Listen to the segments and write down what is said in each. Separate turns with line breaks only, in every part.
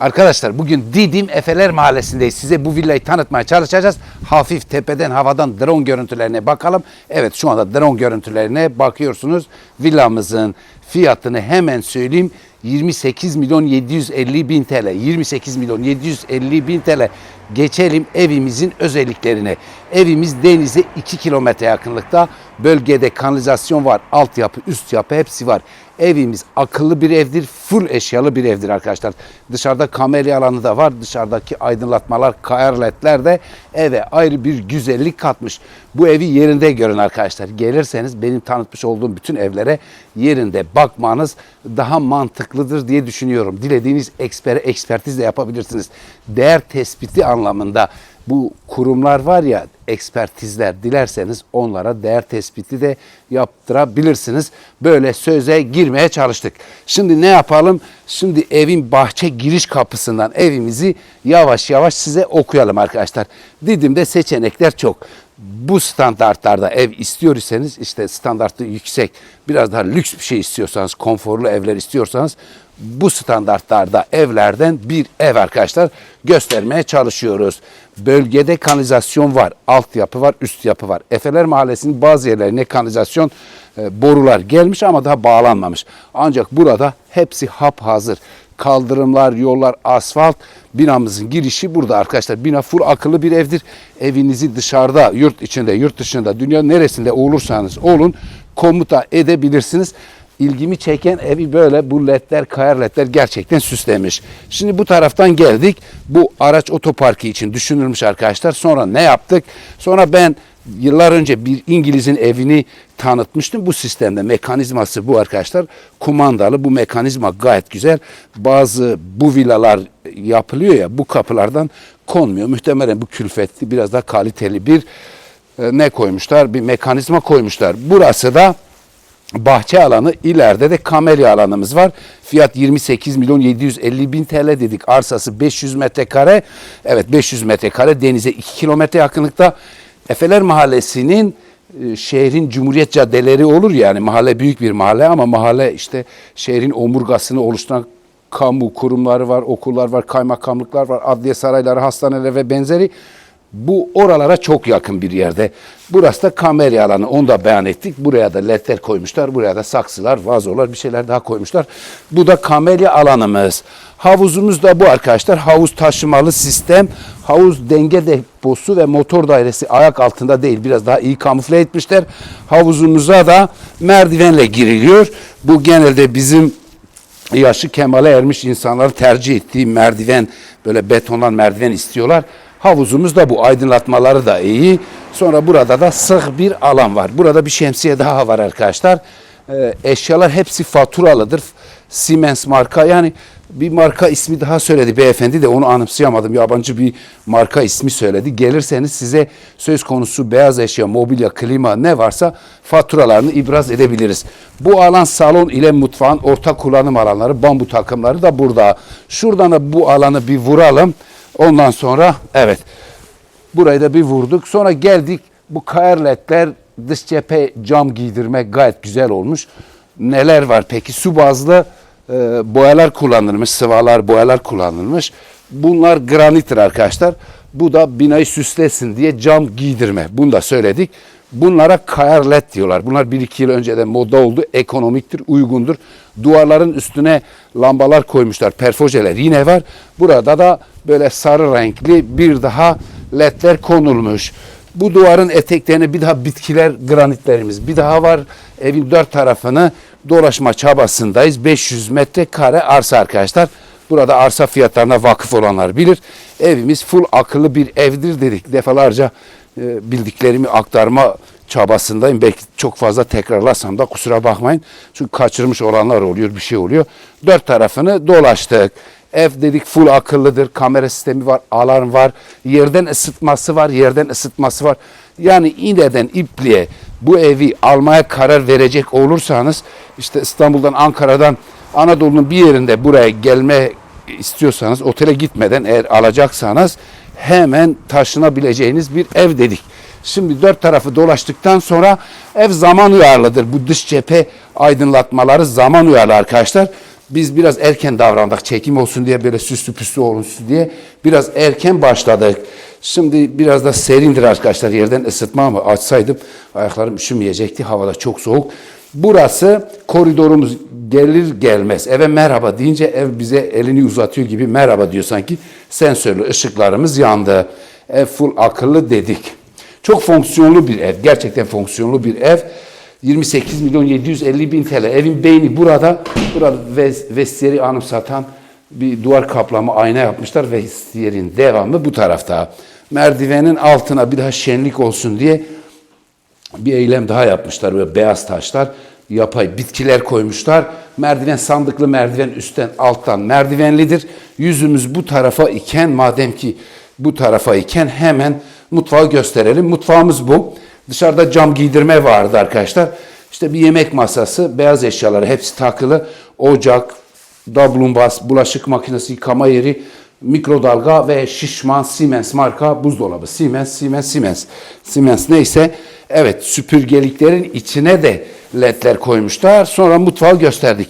Arkadaşlar bugün Didim Efeler Mahallesi'ndeyiz. Size bu villayı tanıtmaya çalışacağız. Hafif tepeden havadan drone görüntülerine bakalım. Evet şu anda drone görüntülerine bakıyorsunuz. Villamızın fiyatını hemen söyleyeyim. 28 milyon 750 bin TL. 28 milyon 750 bin TL. Geçelim evimizin özelliklerine. Evimiz denize 2 kilometre yakınlıkta. Bölgede kanalizasyon var. Altyapı, üst yapı hepsi var. Evimiz akıllı bir evdir. Full eşyalı bir evdir arkadaşlar. Dışarıda kamelya alanı da var. Dışarıdaki aydınlatmalar, kayar ledler de eve ayrı bir güzellik katmış. Bu evi yerinde görün arkadaşlar. Gelirseniz benim tanıtmış olduğum bütün evlere yerinde bakmanız daha mantıklıdır diye düşünüyorum. Dilediğiniz ekspere ekspertiz de yapabilirsiniz. Değer tespiti anlamında bu kurumlar var ya ekspertizler dilerseniz onlara değer tespiti de yaptırabilirsiniz. Böyle söze girmeye çalıştık. Şimdi ne yapalım? Şimdi evin bahçe giriş kapısından evimizi yavaş yavaş size okuyalım arkadaşlar. Didim'de seçenekler çok. Bu standartlarda ev istiyor işte standartı yüksek biraz daha lüks bir şey istiyorsanız konforlu evler istiyorsanız bu standartlarda evlerden bir ev arkadaşlar göstermeye çalışıyoruz. Bölgede kanalizasyon var, altyapı var, üst yapı var. Efeler Mahallesi'nin bazı yerlerine kanalizasyon e, borular gelmiş ama daha bağlanmamış. Ancak burada hepsi hap hazır. Kaldırımlar, yollar, asfalt. Binamızın girişi burada arkadaşlar. Bina full akıllı bir evdir. Evinizi dışarıda, yurt içinde, yurt dışında, dünya neresinde olursanız olun komuta edebilirsiniz ilgimi çeken evi böyle bu ledler, kayar ledler gerçekten süslemiş. Şimdi bu taraftan geldik. Bu araç otoparkı için düşünülmüş arkadaşlar. Sonra ne yaptık? Sonra ben yıllar önce bir İngiliz'in evini tanıtmıştım. Bu sistemde mekanizması bu arkadaşlar. Kumandalı bu mekanizma gayet güzel. Bazı bu villalar yapılıyor ya bu kapılardan konmuyor. Muhtemelen bu külfetli biraz daha kaliteli bir e, ne koymuşlar? Bir mekanizma koymuşlar. Burası da bahçe alanı ileride de kamelya alanımız var. Fiyat 28 milyon 750 bin TL dedik. Arsası 500 metrekare. Evet 500 metrekare denize 2 kilometre yakınlıkta. Efeler Mahallesi'nin e, şehrin cumhuriyet caddeleri olur yani mahalle büyük bir mahalle ama mahalle işte şehrin omurgasını oluşturan kamu kurumları var, okullar var, kaymakamlıklar var, adliye sarayları, hastaneler ve benzeri. Bu oralara çok yakın bir yerde. Burası da kamelya alanı. Onu da beyan ettik. Buraya da ledler koymuşlar. Buraya da saksılar, vazolar bir şeyler daha koymuşlar. Bu da kamelya alanımız. Havuzumuz da bu arkadaşlar. Havuz taşımalı sistem. Havuz denge deposu ve motor dairesi ayak altında değil. Biraz daha iyi kamufle etmişler. Havuzumuza da merdivenle giriliyor. Bu genelde bizim yaşı kemale ermiş insanların tercih ettiği merdiven böyle betondan merdiven istiyorlar. Havuzumuz da bu aydınlatmaları da iyi. Sonra burada da sığ bir alan var. Burada bir şemsiye daha var arkadaşlar. Ee, eşyalar hepsi faturalıdır. Siemens marka yani bir marka ismi daha söyledi beyefendi de onu anımsayamadım. Yabancı bir marka ismi söyledi. Gelirseniz size söz konusu beyaz eşya, mobilya, klima ne varsa faturalarını ibraz edebiliriz. Bu alan salon ile mutfağın ortak kullanım alanları, bambu takımları da burada. Şuradan da bu alanı bir vuralım. Ondan sonra evet burayı da bir vurduk. Sonra geldik bu kayarletler dış cephe cam giydirme gayet güzel olmuş. Neler var peki? Su bazlı e, boyalar kullanılmış, sıvalar, boyalar kullanılmış. Bunlar granittir arkadaşlar. Bu da binayı süslesin diye cam giydirme. Bunu da söyledik. Bunlara kayar led diyorlar. Bunlar bir iki yıl önceden moda oldu. Ekonomiktir, uygundur. Duvarların üstüne lambalar koymuşlar. Perfojeler yine var. Burada da böyle sarı renkli bir daha ledler konulmuş. Bu duvarın eteklerine bir daha bitkiler, granitlerimiz bir daha var. Evin dört tarafını dolaşma çabasındayız. 500 metrekare arsa arkadaşlar. Burada arsa fiyatlarına vakıf olanlar bilir. Evimiz full akıllı bir evdir dedik. Defalarca e, bildiklerimi aktarma çabasındayım. Belki çok fazla tekrarlarsam da kusura bakmayın. Çünkü kaçırmış olanlar oluyor, bir şey oluyor. Dört tarafını dolaştık. Ev dedik full akıllıdır. Kamera sistemi var, alarm var. Yerden ısıtması var, yerden ısıtması var. Yani İğne'den İpli'ye bu evi almaya karar verecek olursanız işte İstanbul'dan, Ankara'dan Anadolu'nun bir yerinde buraya gelme istiyorsanız otele gitmeden eğer alacaksanız hemen taşınabileceğiniz bir ev dedik. Şimdi dört tarafı dolaştıktan sonra ev zaman uyarlıdır. Bu dış cephe aydınlatmaları zaman uyarlı arkadaşlar. biz biraz erken davrandık. Çekim olsun diye böyle süslü püslü olsun diye biraz erken başladık. Şimdi biraz da serindir arkadaşlar. Yerden ısıtma mı açsaydım ayaklarım üşümeyecekti. Havada çok soğuk. Burası koridorumuz gelir gelmez eve merhaba deyince ev bize elini uzatıyor gibi merhaba diyor sanki. Sensörlü ışıklarımız yandı. Ev full akıllı dedik. Çok fonksiyonlu bir ev. Gerçekten fonksiyonlu bir ev. 28 milyon 750 bin TL. Evin beyni burada. Burada ves- vestiyeri anımsatan bir duvar kaplama ayna yapmışlar. Vestiyerin devamı bu tarafta. Merdivenin altına bir daha şenlik olsun diye bir eylem daha yapmışlar. Böyle beyaz taşlar, yapay bitkiler koymuşlar. Merdiven sandıklı merdiven üstten alttan merdivenlidir. Yüzümüz bu tarafa iken madem ki bu tarafa iken hemen mutfağı gösterelim. Mutfağımız bu. Dışarıda cam giydirme vardı arkadaşlar. İşte bir yemek masası, beyaz eşyaları hepsi takılı. Ocak, dablumbaz, bulaşık makinesi, yıkama yeri, mikrodalga ve şişman Siemens marka buzdolabı. Siemens, Siemens, Siemens. Siemens neyse evet süpürgeliklerin içine de ledler koymuşlar. Sonra mutfağı gösterdik.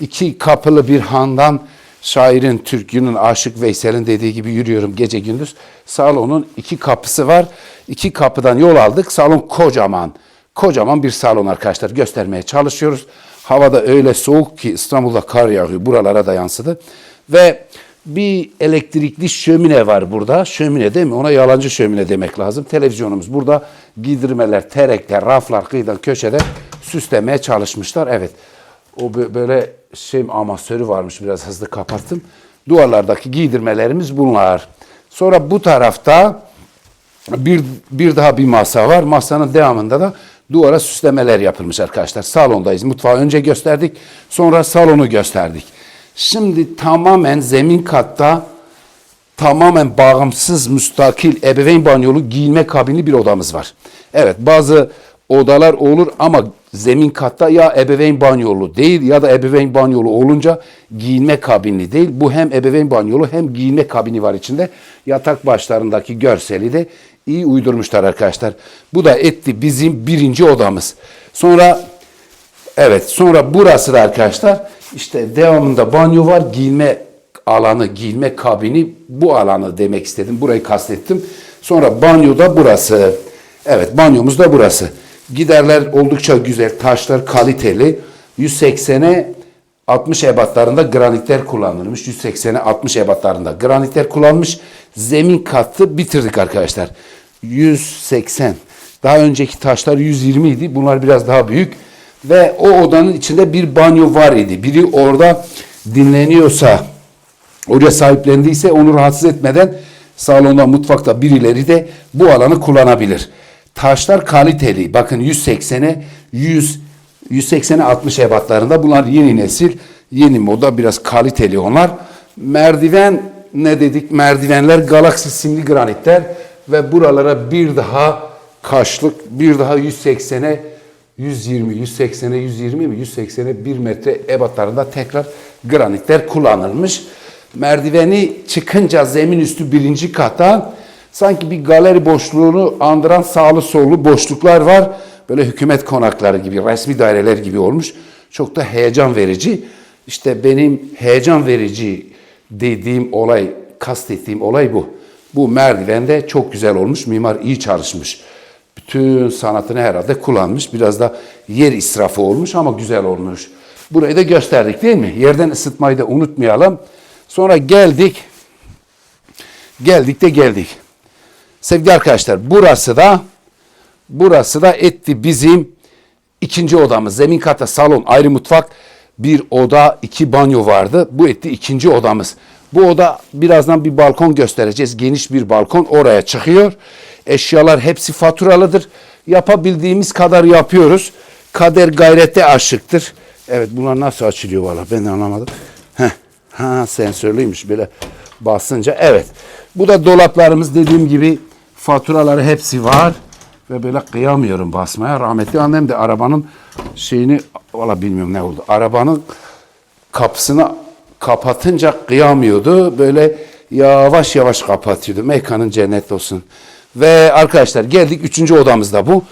İki kapılı bir handan şairin, türkünün, Aşık Veysel'in dediği gibi yürüyorum gece gündüz. Salonun iki kapısı var. İki kapıdan yol aldık. Salon kocaman. Kocaman bir salon arkadaşlar göstermeye çalışıyoruz. Havada öyle soğuk ki İstanbul'da kar yağıyor. Buralara da yansıdı. Ve bir elektrikli şömine var burada. Şömine değil mi? Ona yalancı şömine demek lazım. Televizyonumuz burada. Giydirmeler, terekler, raflar kıyıdan köşede süslemeye çalışmışlar. Evet. O bö- böyle şey amasörü varmış. Biraz hızlı kapattım. Duvarlardaki giydirmelerimiz bunlar. Sonra bu tarafta bir, bir daha bir masa var. Masanın devamında da duvara süslemeler yapılmış arkadaşlar. Salondayız. Mutfağı önce gösterdik. Sonra salonu gösterdik. Şimdi tamamen zemin katta tamamen bağımsız, müstakil, ebeveyn banyolu giyinme kabinli bir odamız var. Evet bazı odalar olur ama zemin katta ya ebeveyn banyolu değil ya da ebeveyn banyolu olunca giyinme kabinli değil. Bu hem ebeveyn banyolu hem giyinme kabini var içinde. Yatak başlarındaki görseli de iyi uydurmuşlar arkadaşlar. Bu da etti bizim birinci odamız. Sonra Evet sonra burası da arkadaşlar işte devamında banyo var giyinme alanı giyinme kabini bu alanı demek istedim burayı kastettim. Sonra banyoda burası. Evet banyomuz da burası. Giderler oldukça güzel taşlar kaliteli 180'e 60 ebatlarında granitler kullanılmış. 180'e 60 ebatlarında granitler kullanmış. Zemin katı bitirdik arkadaşlar. 180. Daha önceki taşlar 120 idi. Bunlar biraz daha büyük. Ve o odanın içinde bir banyo var idi. Biri orada dinleniyorsa, oraya sahiplendiyse onu rahatsız etmeden salonda, mutfakta birileri de bu alanı kullanabilir. Taşlar kaliteli. Bakın 180'e 100 180'e 60 ebatlarında. Bunlar yeni nesil, yeni moda biraz kaliteli onlar. Merdiven ne dedik? Merdivenler Galaxy simli granitler ve buralara bir daha kaşlık, bir daha 180'e 120, 180'e 120 mi? 180'e 1 metre ebatlarında tekrar granitler kullanılmış. Merdiveni çıkınca zemin üstü birinci kata sanki bir galeri boşluğunu andıran sağlı sollu boşluklar var. Böyle hükümet konakları gibi, resmi daireler gibi olmuş. Çok da heyecan verici. İşte benim heyecan verici dediğim olay, kastettiğim olay bu. Bu merdivende çok güzel olmuş, mimar iyi çalışmış. Bütün sanatını herhalde kullanmış. Biraz da yer israfı olmuş ama güzel olmuş. Burayı da gösterdik değil mi? Yerden ısıtmayı da unutmayalım. Sonra geldik. Geldik de geldik. Sevgili arkadaşlar burası da burası da etti bizim ikinci odamız. Zemin kata salon, ayrı mutfak, bir oda, iki banyo vardı. Bu etti ikinci odamız. Bu oda birazdan bir balkon göstereceğiz. Geniş bir balkon oraya çıkıyor. Eşyalar hepsi faturalıdır. Yapabildiğimiz kadar yapıyoruz. Kader gayrete aşıktır. Evet bunlar nasıl açılıyor valla ben de anlamadım. Heh. Ha sensörlüymüş böyle basınca. Evet. Bu da dolaplarımız dediğim gibi faturaları hepsi var. Ve böyle kıyamıyorum basmaya. Rahmetli annem de arabanın şeyini valla bilmiyorum ne oldu. Arabanın kapısını kapatınca kıyamıyordu. Böyle yavaş yavaş kapatıyordu. Mekanın cennet olsun. Ve arkadaşlar geldik üçüncü odamızda bu.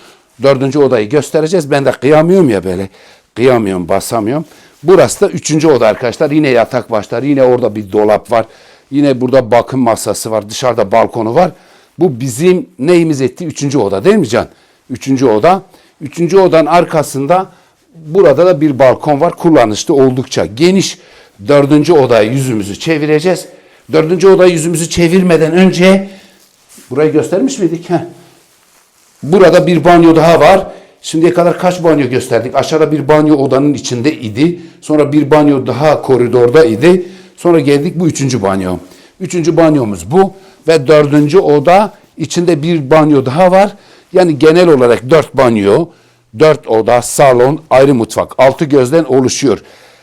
Dördüncü odayı göstereceğiz. Ben de kıyamıyorum ya böyle. Kıyamıyorum, basamıyorum. Burası da üçüncü oda arkadaşlar. Yine yatak başlar. Yine orada bir dolap var. Yine burada bakım masası var. Dışarıda balkonu var. Bu bizim neyimiz etti? Üçüncü oda değil mi Can? Üçüncü oda. Üçüncü odanın arkasında burada da bir balkon var. Kullanışlı oldukça geniş. Dördüncü odaya yüzümüzü çevireceğiz. Dördüncü odaya yüzümüzü çevirmeden önce burayı göstermiş miydik? Heh. Burada bir banyo daha var. Şimdiye kadar kaç banyo gösterdik? Aşağıda bir banyo odanın içinde idi. Sonra bir banyo daha koridorda idi. Sonra geldik bu üçüncü banyo. Üçüncü banyomuz bu. Ve dördüncü oda içinde bir banyo daha var. Yani genel olarak dört banyo, dört oda, salon, ayrı mutfak. Altı gözden oluşuyor.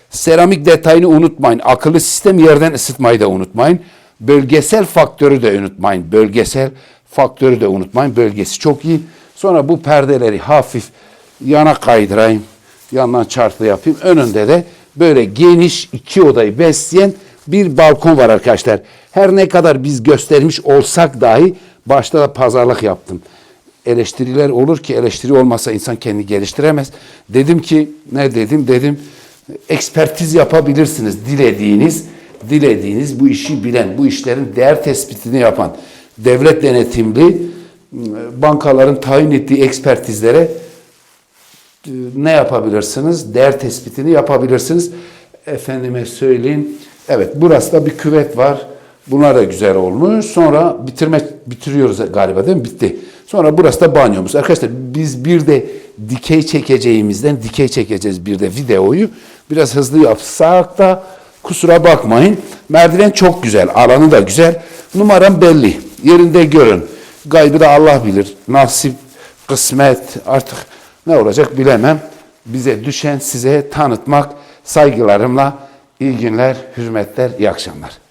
Seramik detayını unutmayın. Akıllı sistem yerden ısıtmayı da unutmayın. Bölgesel faktörü de unutmayın. Bölgesel faktörü de unutmayın. Bölgesi çok iyi. Sonra bu perdeleri hafif yana kaydırayım. Yandan çarpı yapayım. Önünde de böyle geniş iki odayı besleyen bir balkon var arkadaşlar. Her ne kadar biz göstermiş olsak dahi başta da pazarlık yaptım. Eleştiriler olur ki eleştiri olmasa insan kendini geliştiremez. Dedim ki ne dedim dedim ekspertiz yapabilirsiniz dilediğiniz dilediğiniz bu işi bilen bu işlerin değer tespitini yapan devlet denetimli bankaların tayin ettiği ekspertizlere e, ne yapabilirsiniz? Değer tespitini yapabilirsiniz. Efendime söyleyeyim. Evet burası da bir küvet var. Bunlar da güzel olmuş. Sonra bitirme bitiriyoruz galiba değil mi? Bitti. Sonra burası da banyomuz. Arkadaşlar biz bir de dikey çekeceğimizden dikey çekeceğiz bir de videoyu. Biraz hızlı yapsak da kusura bakmayın. Merdiven çok güzel. Alanı da güzel. Numaram belli. Yerinde görün. Gaybı da Allah bilir. Nasip, kısmet artık ne olacak bilemem. Bize düşen size tanıtmak saygılarımla iyi günler, hürmetler, iyi akşamlar.